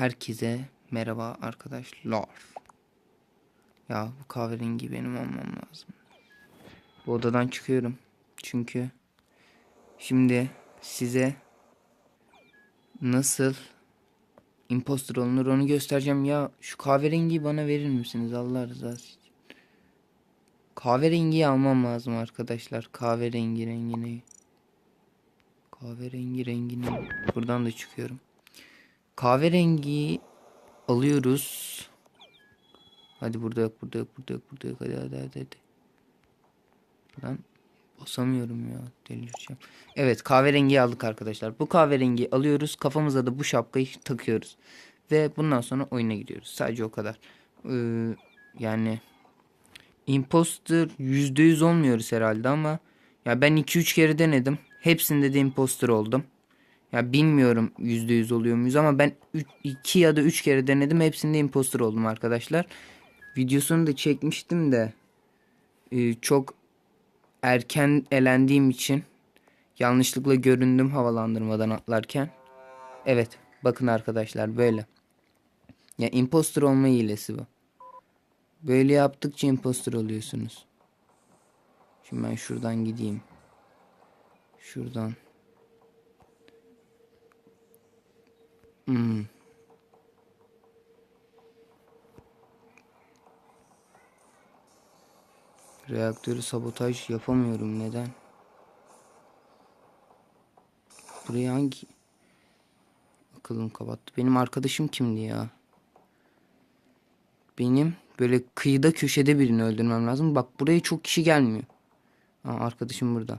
Herkese merhaba arkadaşlar. Ya bu kahverengi benim almam lazım. Bu odadan çıkıyorum. Çünkü şimdi size nasıl imposter olunur onu göstereceğim. Ya şu kahverengiyi bana verir misiniz Allah rızası için? Kahverengiyi almam lazım arkadaşlar. Kahverengi rengini. Kahverengi rengini. Buradan da çıkıyorum. Kahverengi alıyoruz. Hadi burada yok, burada yok, burada yok, burada yok. Hadi hadi hadi. hadi. Ben basamıyorum ya. Delireceğim. Evet kahverengiyi aldık arkadaşlar. Bu kahverengiyi alıyoruz. Kafamıza da bu şapkayı takıyoruz. Ve bundan sonra oyuna gidiyoruz. Sadece o kadar. Ee, yani imposter %100 olmuyoruz herhalde ama ya ben 2-3 kere denedim. Hepsinde de imposter oldum. Ya bilmiyorum %100 oluyor muyuz ama ben 2 ya da 3 kere denedim. Hepsinde imposter oldum arkadaşlar. Videosunu da çekmiştim de e, çok erken elendiğim için yanlışlıkla göründüm havalandırmadan atlarken. Evet bakın arkadaşlar böyle. Ya imposter olma hilesi bu. Böyle yaptıkça imposter oluyorsunuz. Şimdi ben şuradan gideyim. Şuradan. Hmm. Reaktörü sabotaj yapamıyorum neden? Buraya hangi akılım kapattı? Benim arkadaşım kimdi ya? Benim böyle kıyıda köşede birini öldürmem lazım. Bak buraya çok kişi gelmiyor. Aa, arkadaşım burada.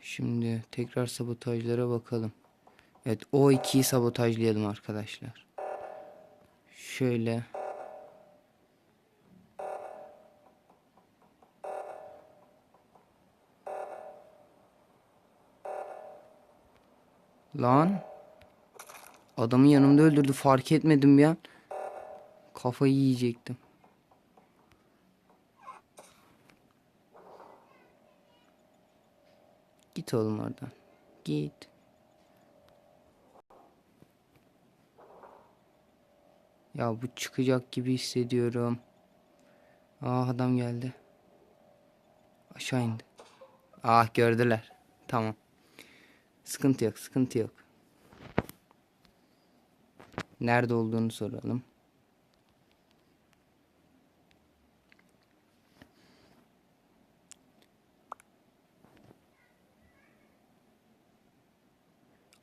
Şimdi tekrar sabotajlara bakalım. Evet o ikiyi sabotajlayalım arkadaşlar. Şöyle. Lan. Adamı yanımda öldürdü fark etmedim bir an. Kafayı yiyecektim. Git oğlum oradan. Git. Ya bu çıkacak gibi hissediyorum. Aa adam geldi. Aşağı indi. Ah gördüler. Tamam. Sıkıntı yok, sıkıntı yok. Nerede olduğunu soralım.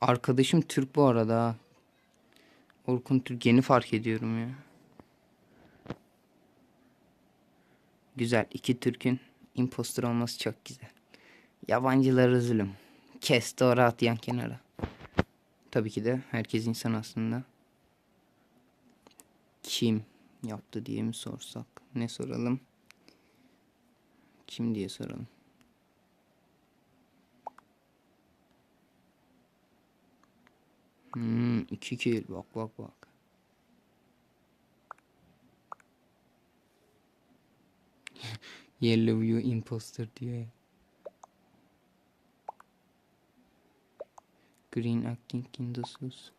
Arkadaşım Türk bu arada. Orkun Türk yeni fark ediyorum ya. Güzel. iki Türk'ün impostor olması çok güzel. Yabancılar zulüm. Kes doğru at yan kenara. Tabii ki de herkes insan aslında. Kim yaptı diye mi sorsak? Ne soralım? Kim diye soralım. Hmm, iki kill. Bak bak bak. Yellow you imposter diyor. Green acting in the sus.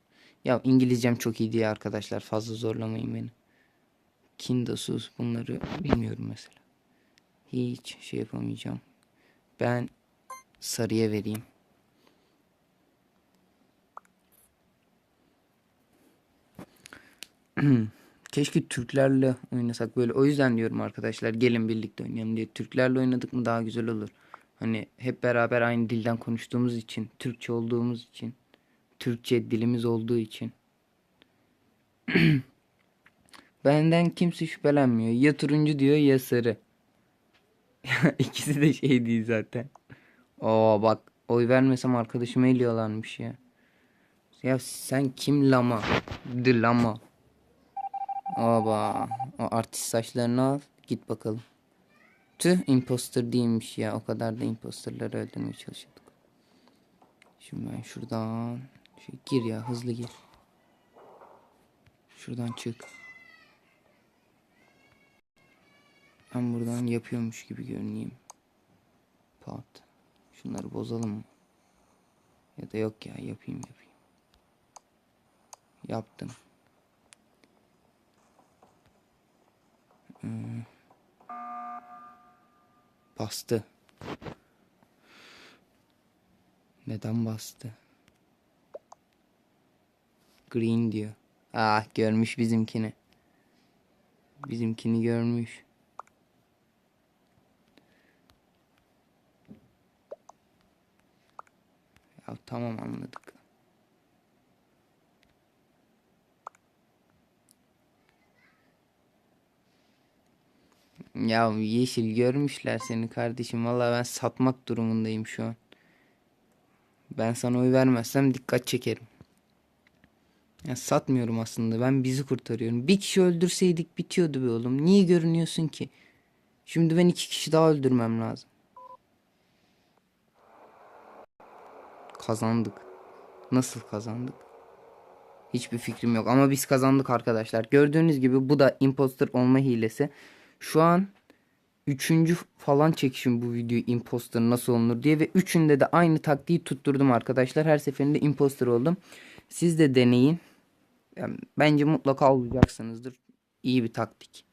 Ya İngilizcem çok iyi diye arkadaşlar fazla zorlamayın beni. Kindasus bunları bilmiyorum mesela. Hiç şey yapamayacağım. Ben sarıya vereyim. Keşke Türklerle oynasak böyle. O yüzden diyorum arkadaşlar gelin birlikte oynayalım diye. Türklerle oynadık mı daha güzel olur. Hani hep beraber aynı dilden konuştuğumuz için, Türkçe olduğumuz için, Türkçe dilimiz olduğu için. Benden kimse şüphelenmiyor. Ya turuncu diyor ya sarı. İkisi de şey değil zaten. Oo bak oy vermesem arkadaşımı eliyorlarmış ya. Ya sen kim lama? The lama. Oba. O artist saçlarını al. Git bakalım. Tüh imposter değilmiş ya. O kadar da imposterları öldürmeye çalışıyorduk. Şimdi ben şuradan şey, gir ya hızlı gir. Şuradan çık. Ben buradan yapıyormuş gibi görüneyim. Pat. Şunları bozalım mı? Ya da yok ya yapayım yapayım. Yaptım. Hmm. Bastı. Neden bastı? Green diyor. Ah görmüş bizimkini. Bizimkini görmüş. Ya tamam anladık. Ya yeşil görmüşler seni kardeşim. Vallahi ben satmak durumundayım şu an. Ben sana oy vermezsem dikkat çekerim. Ya satmıyorum aslında. Ben bizi kurtarıyorum. Bir kişi öldürseydik bitiyordu be oğlum. Niye görünüyorsun ki? Şimdi ben iki kişi daha öldürmem lazım. Kazandık. Nasıl kazandık? Hiçbir fikrim yok ama biz kazandık arkadaşlar. Gördüğünüz gibi bu da imposter olma hilesi. Şu an üçüncü falan çekişim bu videoyu imposter nasıl olunur diye ve üçünde de aynı taktiği tutturdum arkadaşlar. Her seferinde imposter oldum. Siz de deneyin. Yani bence mutlaka olacaksınızdır. İyi bir taktik.